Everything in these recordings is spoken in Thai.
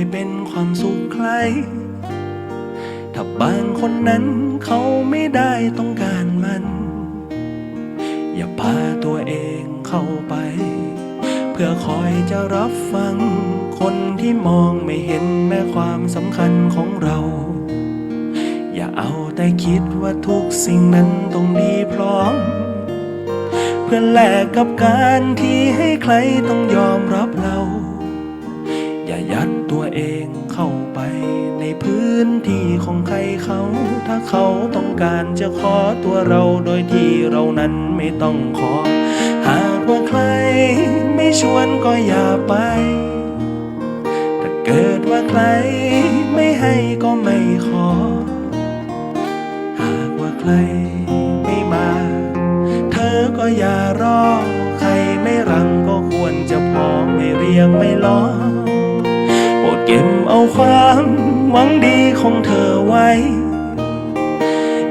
ยเป็นความสุขใคร ถ้าบางคนนั้นเขาไม่ได้ต้องการมัน อย่าพาตัวเองเข้าไป เพื่อคอยจะรับฟัง คนที่มองไม่เห็นแม้ความสำคัญของเรา อย่าเอาแต่คิดว่าทุกสิ่งนั้นต้องดีพร้อม เพื่อแลกกับการที่ให้ใครต้องยอมรับ เองเข้าไปในพื้นที่ของใครเขา ถ้าเขาต้องการจะขอตัวเราโดยที่เรานั้นไม่ต้องขอ หากว่าใครไม่ชวนก็อย่าไป ถ้าเกิดว่าใครไม่ให้ก็ไม่ขอ หากว่าใครไม่มา เธอก็อย่ารอ ใครไม่รังก็ควรจะพอไม่เรียกไม่ล้อ ความหวังดีของเธอไว้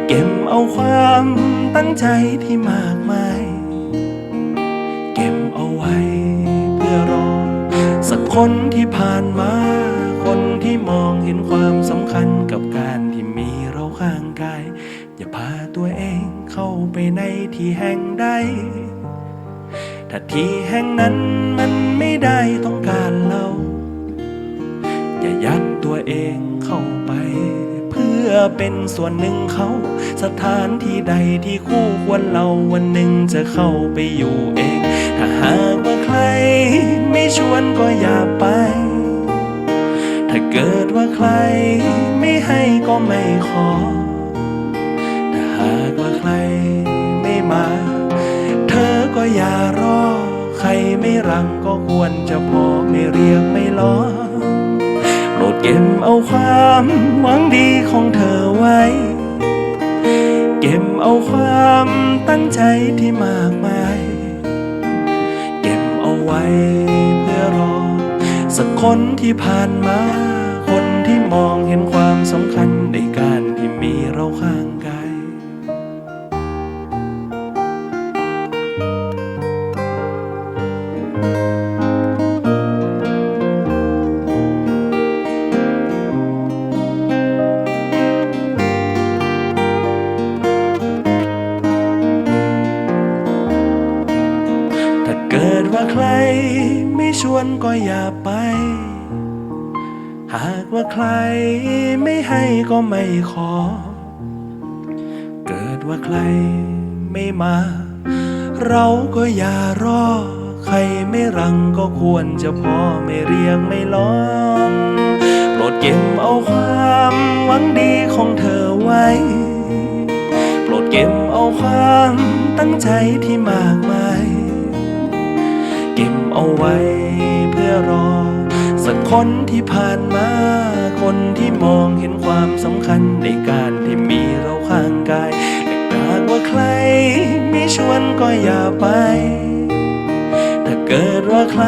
เก็บเอาความตั้งใจที่มากมาย เก็บเอาไว้ เพื่อรอ สักคนที่ผ่านมา คนที่มองเห็นความสำคัญกับการที่มีเราข้างกาย อย่าพาตัวเองเข้าไปในที่แห่งใดถ้าที่แห่งนั้นมันไม่ได้ต้องการเรา อย่ายัดตัวเองเข้าไป เพื่อเป็นส่วนหนึ่งเขา สถานที่ใดที่คู่ควรเราวันหนึ่งจะเข้าไปอยู่เอง ถ้าหากว่าใคร ไม่ชวนก็อย่าไป ถ้าเกิดว่าใคร ไม่ให้ก็ไม่ขอ ถ้าหากว่าใครไม่มา เธอก็อย่ารอ ใครไม่รังก็ควรจะพอไม่เรียกไม่ล้อ เก็บเอาความหวังดีของเธอไว้ เก็บเอาความตั้งใจที่มากมาย เก็บเอาไว้เพื่อรอ สักคนที่ผ่านมา ชวนก็อย่าไป หากว่าใครไม่ให้ก็ไม่ขอ เกิดว่าใครไม่มา เราก็อย่ารอ ใครไม่รังก็ควรจะพอไม่เรียกไม่ร้องโปรดเก็บเอาความหวังดีของเธอไว้ โปรดเก็บเอาความตั้งใจที่มากมาย เอาไว้เพื่อรอ สักคนที่ผ่านมา คนที่มองเห็นความสำคัญในการที่มีเราข้างกายแต่หากว่าใครไม่ชวนก็อย่าไป ถ้าเกิดว่าใคร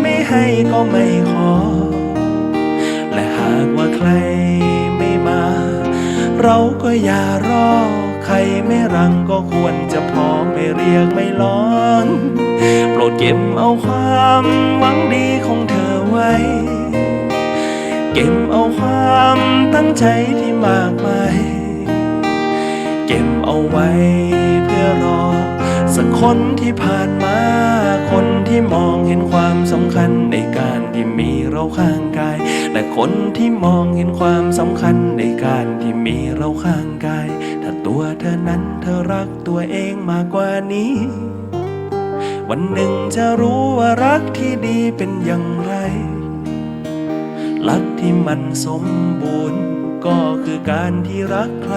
ไม่ให้ก็ไม่ขอ และหากว่าใครไม่มา เราก็อย่ารอ ใครไม่รังก็ควรจะพอไม่เรียกไม่ร้อนโปรดเก็บเอาความหวังดีของเธอไว้ เก็บเอาความตั้งใจที่มากมาย เก็บเอาไว้เพื่อรอ สักคนที่ผ่านมา คนที่มองเห็นความสำคัญในการที่มีเราข้างกาย และคนที่มองเห็นความสำคัญในการที่มีเราข้างกาย ตัวเธอนั้นเธอรักตัวเองมากกว่านี้ วันหนึ่งจะรู้ว่ารักที่ดีเป็นอย่างไร รักที่มันสมบูรณ์ ก็คือการที่รักใคร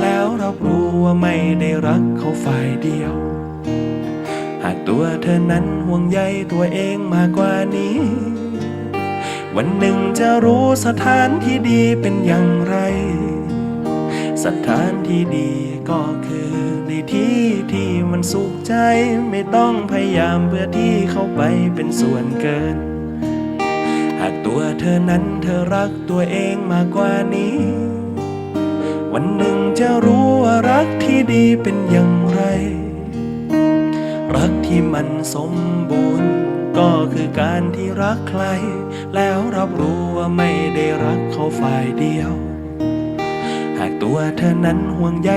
แล้วรับรู้ว่าไม่ได้รักเขาฝ่ายเดียว หากตัวเธอนั้นห่วงใยตัวเองมากกว่านี้ วันหนึ่งจะรู้สถานที่ดีเป็นอย่างไร สถานที่ดีก็คือในที่ที่มันสุขใจ ไม่ต้องพยายามเพื่อที่เข้าไปเป็นส่วนเกิน หากตัวเธอนั้นเธอรักตัวเองมากกว่านี้ วันหนึ่งจะรู้ว่ารักที่ดีเป็นอย่างไร รักที่มันสมบูรณ์ ก็คือการที่รักใคร แล้วรับรู้ว่าไม่ได้รักเขาฝ่ายเดียวากตัวเธอนั้นห่วงใย